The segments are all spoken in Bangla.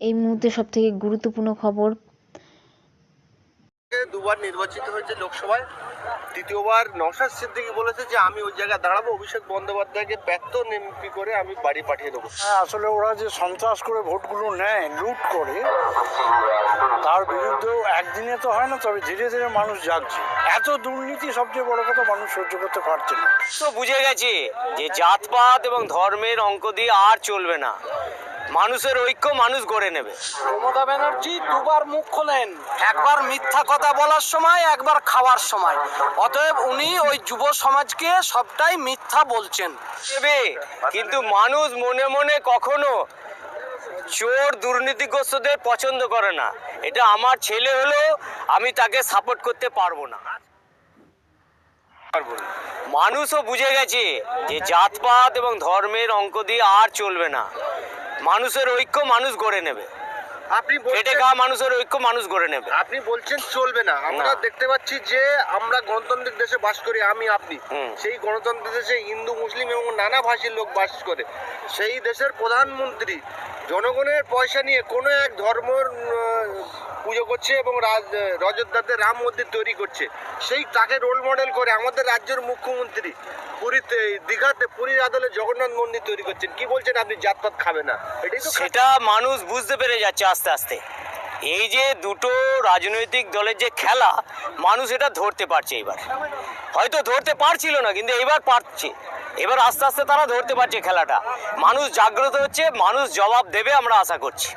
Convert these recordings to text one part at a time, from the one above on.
এই মুহূর্তে সবথেকে গুরুত্বপূর্ণ খবর। দুবার নির্বাচিত হয়েছে লোকসভায়। দ্বিতীয়বার নওশাদ সিদ্দিকী বলেছে যে আমি ওই জায়গায় দাঁড়াবো। অভিষেক বন্দ্যোপাধ্যায়কে ব্যর্থ এমপি করে আমি বাড়ি পাঠিয়ে দেবো। হ্যাঁ আসলে ওরা যে সন্ত্রাস করে ভোটগুলো নেয় লুট করে তার বিরুদ্ধেও একদিনে তো হয় না তবে ধীরে ধীরে মানুষ জাগছে। এত দুর্নীতি সবচেয়ে বড় কথা মানুষ সহ্য করতে পারছে না। তো বুঝে গেছে যে জাতপাত এবং ধর্মের অঙ্ক দিয়ে আর চলবে না। মানুষের ঐক্য মানুষ গড়ে নেবে। মমতা ব্যানার্জি দুবার মুখ খোলেন। একবার মিথ্যা কথা বলার সময় একবার খাওয়ার সময়। অতএব উনি ওই যুব সমাজকে সবটাই মিথ্যা বলছেন। দেবে কিন্তু মানুষ মনে মনে কখনো চোর দুর্নীতিগ্রস্তদের পছন্দ করে না। এটা আমার ছেলে হলেও আমি তাকে সাপোর্ট করতে পারব না। মানুষও বুঝে গেছে যে জাতপাত এবং ধর্মের অঙ্ক দিয়ে আর চলবে না। মানুষের ঐক্য মানুষ গড়ে নেবে। আপনি খেটে খাওয়া মানুষের ঐক্য মানুষ গড়ে নেবে। আপনি বলছেন চলবে না। আমরা দেখতে পাচ্ছি যে আমরা গণতান্ত্রিক দেশে বাস করি আমি আপনি। সেই গণতান্ত্রিক দেশে হিন্দু মুসলিম এবং নানা ভাষীর লোক বাস করে। সেই দেশের প্রধানমন্ত্রী জনগণের পয়সা নিয়ে কোনো এক ধর্মর পুজো করছে এবং রাজ- রজতদাতে রাম মন্দির তৈরি করছে। সেই তাকে রোল মডেল করে আমাদের রাজ্যের মুখ্যমন্ত্রী পুরীতে, দীঘাতে, পুরীর আদলে জগন্নাথ মন্দির তৈরি করছেন। কি বলছেন আপনি? জাতপাত খাবে না। সেটা মানুষ বুঝতে পেরে যাচ্ছে আস্তে আস্তে। এই যে দুটো রাজনৈতিক দলের যে খেলা, মানুষ এটা ধরতে পারছে এবার। হয়তো ধরতে পারছিল না, কিন্তু এবার পারছে। এবার আস্তে আস্তে তারা ধরতে পারছে খেলাটা। মানুষ জাগ্রত হচ্ছে, মানুষ জবাব দেবে আমরা আশা করছি।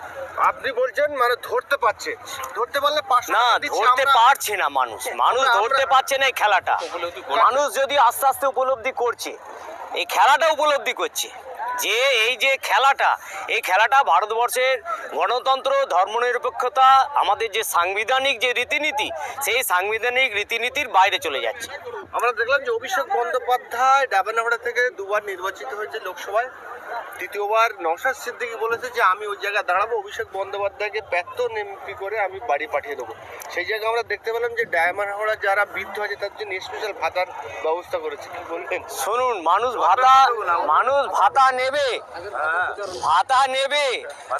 আপনি বলছেন মানে ধরতে পারছে। ধরতে পারলে না ধরতে পারছে না মানুষ। মানুষ ধরতে পারছে না এই খেলাটা। মানুষ যদি আস্তে আস্তে উপলব্ধি করছে এই খেলাটা উপলব্ধি করছে। যে এই যে খেলাটা এই খেলাটা ভারতবর্ষের গণতন্ত্র ধর্মনিরপেক্ষতা আমাদের যে সাংবিধানিক যে রীতিনীতি সেই সাংবিধানিক রীতিনীতির বাইরে চলে যাচ্ছে। আমরা দেখলাম যে অভিষেক বন্দ্যোপাধ্যায় ডাবানাগড়া থেকে দুবার নির্বাচিত হয়েছে লোকসভায়। দ্বিতীয়বার নশাদ সিদ্দিকি বলেছে যে, আমি ওই জায়গায় দাঁড়াবো। অভিষেক বন্দ্যোপাধ্যায়কে ব্যর্থ এমপি করে আমি বাড়ি পাঠিয়ে দেবো। সেই জায়গায় আমরা দেখতে পেলাম যে, ডায়মন্ড হাওড়া যারা বৃদ্ধ আছে তার জন্য স্পেশাল ভাতার ব্যবস্থা করেছে। কি বলবেন শুনুন, মানুষ ভাতা মানুষ ভাতা নেবে। ভাতা নেবে।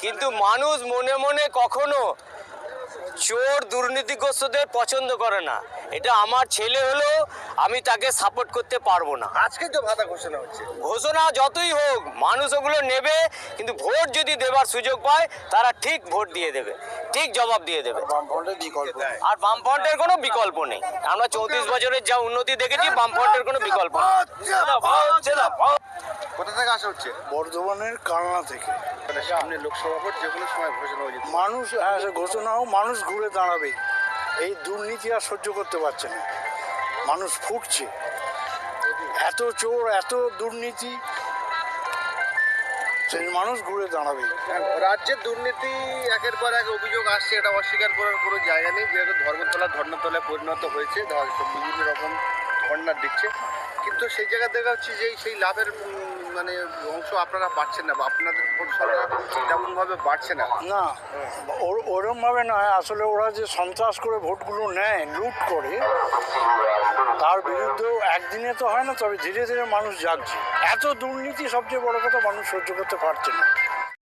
কিন্তু মানুষ মনে মনে কখনো চোর দুর্নীতিগ্রস্তদের পছন্দ করে না। এটা আমার ছেলে হলেও আমি তাকে সাপোর্ট করতে পারব না। আজকে তো ভাতা ঘোষণা হচ্ছে। ঘোষণা যতই হোক মানুষ ওগুলো নেবে কিন্তু ভোট যদি দেবার সুযোগ পায় তারা ঠিক ভোট দিয়ে দেবে ঠিক জবাব দিয়ে দেবে। আর বামফ্রন্টের কোনো বিকল্প নেই। আমরা চৌত্রিশ বছরের যা উন্নতি দেখেছি বামফ্রন্টের কোনো বিকল্প নেই। কোথা থেকে আসা হচ্ছে? বর্ধমানের কালনা থেকে। মানে সামনে লোকসভা ভোট যে কোনো সময় ঘোষণা হয়ে মানুষ হ্যাঁ ঘোষণাও মানুষ ঘুরে দাঁড়াবে। এই দুর্নীতি আর সহ্য করতে পারছে না। মানুষ ফুটছে। এত চোর এত দুর্নীতি সেই মানুষ ঘুরে দাঁড়াবে। রাজ্যের দুর্নীতি একের পর এক অভিযোগ আসছে এটা অস্বীকার করার কোনো জায়গা নেই। যেহেতু ধর্মতলা ধর্মতলায় পরিণত হয়েছে বিভিন্ন রকম কর্নার দিচ্ছে। কিন্তু সেই জায়গা দেখা হচ্ছে যে সেই লাভের মানে অংশ আপনারা পাচ্ছেন না বা আপনাদের তেমনভাবে বাড়ছে না। না, ওর- ওরমভাবে নয় আসলে ওরা যে সন্ত্রাস করে ভোটগুলো নেয়, লুট করে, তার বিরুদ্ধেও একদিনে তো হয় না, তবে ধীরে ধীরে মানুষ জাগছে। এত দুর্নীতি সবচেয়ে বড় কথা মানুষ সহ্য করতে পারছে না।